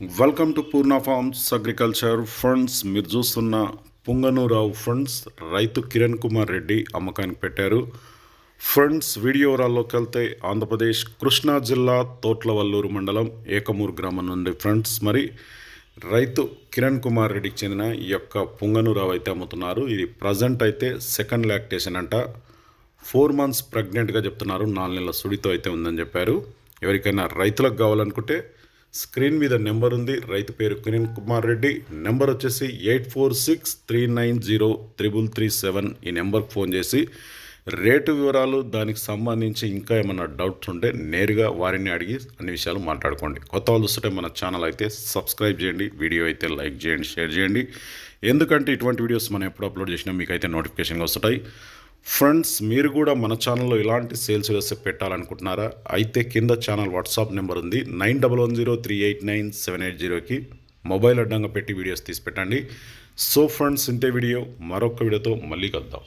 Welcome to Purna farms agriculture funds మీరు చూస్తున్న పుంగనూరావు funds రైతు కిరణ్ కుమార్ రెడ్డి అమ్మకానికి పెట్టారు. ఫ్రెండ్స్ వీడియో వివరాల్లోకి వెళ్తే ఆంధ్రప్రదేశ్ కృష్ణా జిల్లా తోట్లవల్లూరు మండలం ఏకమూరు గ్రామం నుండి ఫ్రెండ్స్ మరి రైతు కిరణ్ కుమార్ రెడ్డికి చెందిన ఈ యొక్క పుంగనూరావు అయితే అమ్ముతున్నారు. ఇది ప్రజెంట్ అయితే సెకండ్ లాక్టేషన్ అంట. ఫోర్ మంత్స్ ప్రెగ్నెంట్గా చెప్తున్నారు. నాలుగు నెలల సుడితో అయితే ఉందని చెప్పారు. ఎవరికైనా రైతులకు కావాలనుకుంటే స్క్రీన్ మీద నెంబర్ ఉంది. రైతు పేరు కిరణ్ కుమార్ రెడ్డి. నెంబర్ వచ్చేసి eight four six three nine zero triple three seven. ఈ నెంబర్కి ఫోన్ చేసి రేటు వివరాలు దానికి సంబంధించి ఇంకా ఏమైనా డౌట్స్ ఉంటే నేరుగా వారిని అడిగి అన్ని విషయాలు మాట్లాడుకోండి. కొత్త వాళ్ళు వస్తుంటే మన ఛానల్ అయితే సబ్స్క్రైబ్ చేయండి. వీడియో అయితే లైక్ చేయండి షేర్ చేయండి. ఎందుకంటే ఇటువంటి వీడియోస్ మనం ఎప్పుడు అప్లోడ్ చేసినా మీకు అయితే నోటిఫికేషన్గా వస్తుంటాయి. ఫ్రెండ్స్ మీరు కూడా మన ఛానల్లో ఇలాంటి సేల్స్ రెసిపీ పెట్టాలనుకుంటున్నారా? అయితే కింద ఛానల్ వాట్సాప్ నెంబర్ ఉంది. Nine double one zero three eight nine seven eight జీరోకి మొబైల్ అడ్డంగా పెట్టి వీడియోస్ తీసి పెట్టండి. సో ఫ్రెండ్స్ ఇంతే వీడియో మరొక వీడియోతో మళ్ళీ కలుద్దాం.